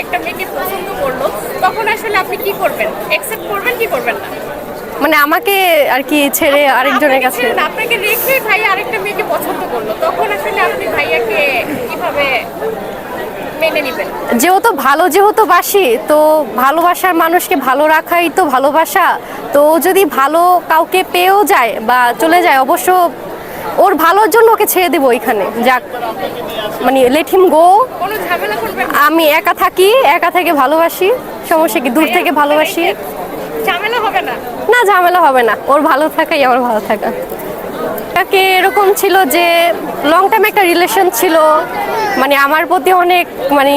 আরেকটা মেয়েকে পছন্দ করল তখন আসলে আপনি কি করবেন? অ্যাকসেপ্ট করবেন কি করবেন না? মানে আমাকে আর কি ছেড়ে আরেকজনের কাছে আপনাকে রেখে ভাই আরেকটা মেয়েকে পছন্দ করল তখন আসলে আপনি ভাইয়াকে কীভাবে মেনে নেবেন? যেহেতু ভালো যেহেতু বাসি তো ভালোবাসার মানুষকে ভালো রাখাই তো ভালোবাসা। তো যদি ভালো কাউকে পেয়েও যায় বা চলে যায় অবশ্য ওর ভালোর জন্য ওকে ছেড়ে দেবো এখানে যাক। মানে লেট হিম গো? আমি একা থাকি একা থেকে ভালোবাসি। সমস্যা কি দূর থেকে ভালোবাসি? ঝামেলা হবে না। না ঝামেলা হবে না। ওর ভালো থাকাই আমার ভালো থাকা। তাকে এরকম ছিল যে লং টাইম একটা রিলেশন ছিল। মানে আমার প্রতি অনেক মানে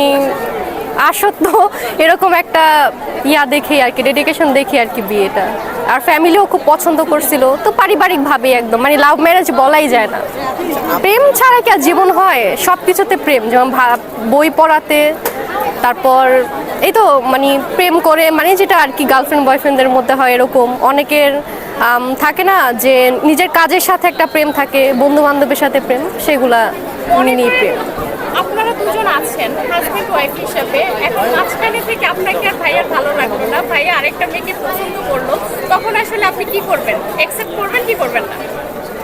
আসত্য এরকম একটা ইয়া দেখে আর কি ডেডিকেশন দেখে আর কি বিয়েটা। আর ফ্যামিলিও খুব পছন্দ করছিল, তো পারিবারিকভাবে একদম মানে লাভ ম্যারেজ বলাই যায় না। প্রেম ছাড়া কি আর জীবন হয়? সব কিছুতে প্রেম, যেমন বই পড়াতে, তারপর এই তো মানে প্রেম করে মানে যেটা আর কি গার্লফ্রেন্ড বয়ফ্রেন্ডদের মধ্যে হয় এরকম। অনেকের থাকে না যে নিজের কাজের সাথে একটা প্রেম থাকে বন্ধু বান্ধবের সাথে প্রেম, সেগুলা মিনি প্রেম। আপনারা দুজন আছেন হাজবেন্ড ওয়াইফ হিসেবে। এখন মাঝখানে থেকে আপনাকে আর ভাইয়ার ভালো লাগল না। ভাইয়া আরেকটা মেয়েকে পছন্দ করল। তখন আসলে আপনি কি করবেন? অ্যাকসেপ্ট করবেন কি করবেন না?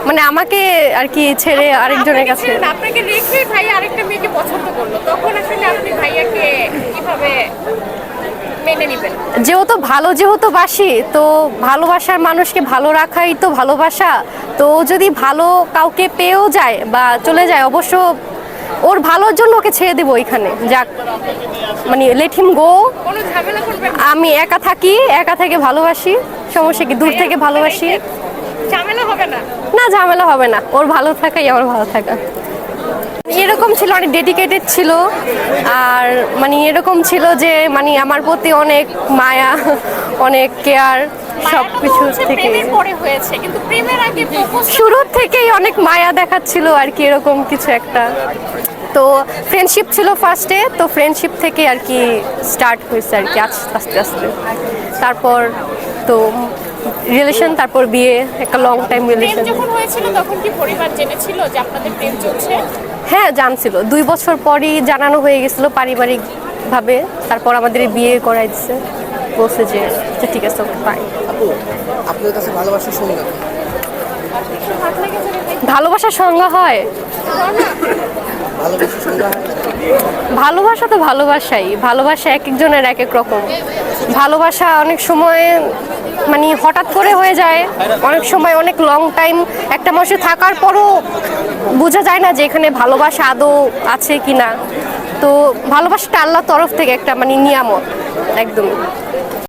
মানে আমাকে আর কি ছেড়ে আরেকজনের কাছে আপনাকে রেখে ভাইয়া আরেকটা মেয়েকে পছন্দ করল। তখন আসলে আপনি ভাইয়াকে কীভাবে মেনে নেবেন? যেহেতু ভালো যেহেতু বাসি তো ভালোবাসার মানুষকে ভালো রাখাই তো ভালোবাসা। তো যদি ভালো কাউকে পেয়েও যায় বা চলে যায় অবশ্য ওর ভালোর জন্য ওকে ছেড়ে দেবো এখানে যাক। মানে লেট হিম গো? আমি একা থাকি একা থেকে ভালোবাসি। সমস্যা কি দূর থেকে ভালোবাসি? ঝামেলা হবে না। না ঝামেলা হবে না। ওর ভালো থাকাই আমার ভালো থাকা। এরকম ছিল অনেক ডেডিকেটেড ছিল। আর মানে এরকম ছিল যে মানে আমার প্রতি অনেক মায়া অনেক কেয়ার সব মায়াটা তো থেকে পরে হয়েছে কিন্তু প্রেমের আগে থেকেই অনেক মায়া দেখাচ্ছিল আর কি এরকম কিছু একটা। তো ফ্রেন্ডশিপ ছিল ফার্স্টে তো ফ্রেন্ডশিপ থেকে আর কি স্টার্ট হয়েছে আর কি আস্তে আস্তে আস্তে। তারপর তো রিলেশন তারপর বিয়ে একটা লং টাইম রিলেশন যখন হয়েছিল তখন কি পরিবার জেনেছিল যে আপনাদের প্রেম চলছে? হ্যাঁ জানছিল। দুই বছর পরই জানানো হয়ে গেছিল পারিবারিক ভাবে তারপর আমাদের বিয়ে করাই দিচ্ছে বলছে যে যে ঠিক আছে ওকে পাই আপু আপনার কাছে ভালোবাসার সংজ্ঞা ভালোবাসার সংজ্ঞা হয়? ভালোবাসা তো ভালোবাসাই। ভালোবাসা এক একজনের এক এক রকম। ভালোবাসা অনেক সময় মানে হঠাৎ করে হয়ে যায়। অনেক সময় অনেক লং টাইম একটা মানুষের থাকার পরও বোঝা যায় না যে এখানে ভালোবাসা আদৌ আছে কি না তো ভালোবাসাটা আল্লাহর তরফ থেকে একটা মানে নিয়ামত একদম।